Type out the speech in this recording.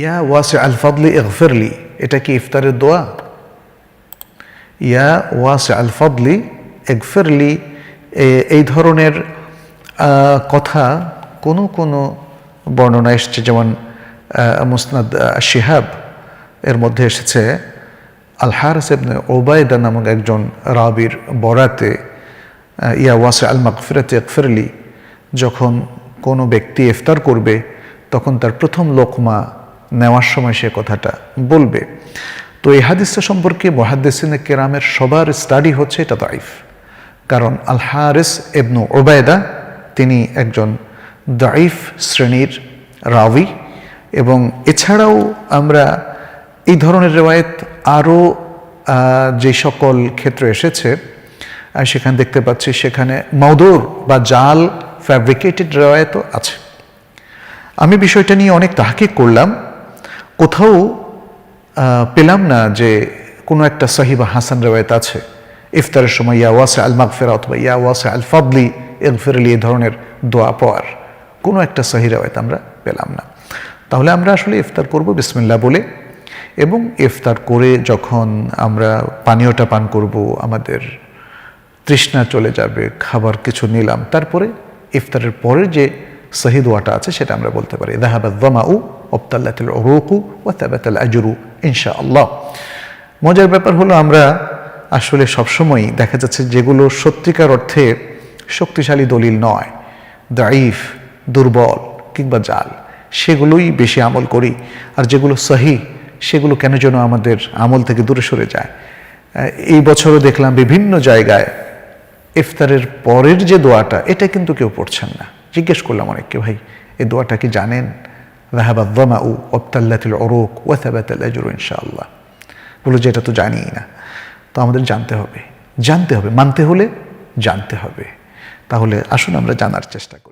ইয়া ওয়াসে আল ফাদলি ইগফিরলি, এটা কি ইফতারের দোয়া? ইয়া ওয়াসে আল ফাদলি ইগফিরলি এই ধরনের কথা কোনো কোনো বর্ণনা এসেছে, যেমন মুসনাদ শিহাব, এর মধ্যে এসেছে, আল হারিস ইবনে ওবায়দা নামক একজন রাবির বরাতে ইয়া ওয়াসে আল মাকফিরাতে ইগফিরলি, যখন কোনো ব্যক্তি ইফতার করবে, তখন তার প্রথম লোকমা নেওয়ার সময় সে কথাটা বলবে। তো এই হাদিসটা সম্পর্কে মহাদ্দেসিনে কেরামের সবার স্টাডি হচ্ছে এটা দাইফ কারণ আল হারিস ইবনু ওবায়দা তিনি একজন দাইফ শ্রেণির রাবি এবং এছাড়াও আমরা এই ধরনের রেওয়ায়ত আরও যে সকল ক্ষেত্রে এসেছে সেখানে দেখতে পাচ্ছি সেখানে মৌদুর বা জাল ফ্যাব্রিকেটেড রেওয়ায়তও আছে। আমি বিষয়টা নিয়ে অনেক তাহাকিক করলাম কোথাও পেলাম না যে কোনো একটা সহি বা হাসান রেওয়ায়ত আছে। ইফতারের সময় ইয়া ওয়াসে আল মাগফেরা অথবা ইয়া ওয়াসে আল ফাদলি ইগফিরলি এই ধরনের দোয়া পাওয়ার কোনো একটা সহি রেওয়ায়ত আমরা পেলাম না। তাহলে আমরা আসলে ইফতার করব, বিসমিল্লাহ বলে। এবং ইফতার করে যখন আমরা পানীয়টা পান করব, আমাদের তৃষ্ণা চলে যাবে, খাবার কিছু নিলাম, তারপরে ইফতারের পরের যে সহি দোয়াটা আছে সেটা আমরা বলতে পারি। দাহাবাদ দমাউ অবতাল্লাতুল ওরুকু ও তাবাতাল আজরু ইনশা আল্লাহ মজার ব্যাপার হলো আমরা আসলে সবসময়ই দেখা যাচ্ছে যেগুলো সত্যিকার অর্থে শক্তিশালী দলিল নয়। দাইফ দুর্বল কিংবা জাল, সেগুলোই বেশি আমল করি। আর যেগুলো সহি সেগুলো কেন যেন আমাদের আমল থেকে দূরে সরে যায়। এই বছরও দেখলাম বিভিন্ন জায়গায় ইফতারের পরের যে দোয়াটা, এটা কিন্তু কেউ পড়ছেন না। জিজ্ঞেস করলাম অনেককে, ভাই এই দোয়াটা কি জানেন? রাহাবাদ العروق وثبت الأجر إن شاء الله. বলো যে তো জানিই না। তো আমাদের জানতে হবে। জানতে হবে। মানতে হলে জানতে হবে। তাহলে আসুন আমরা জানার চেষ্টা করি।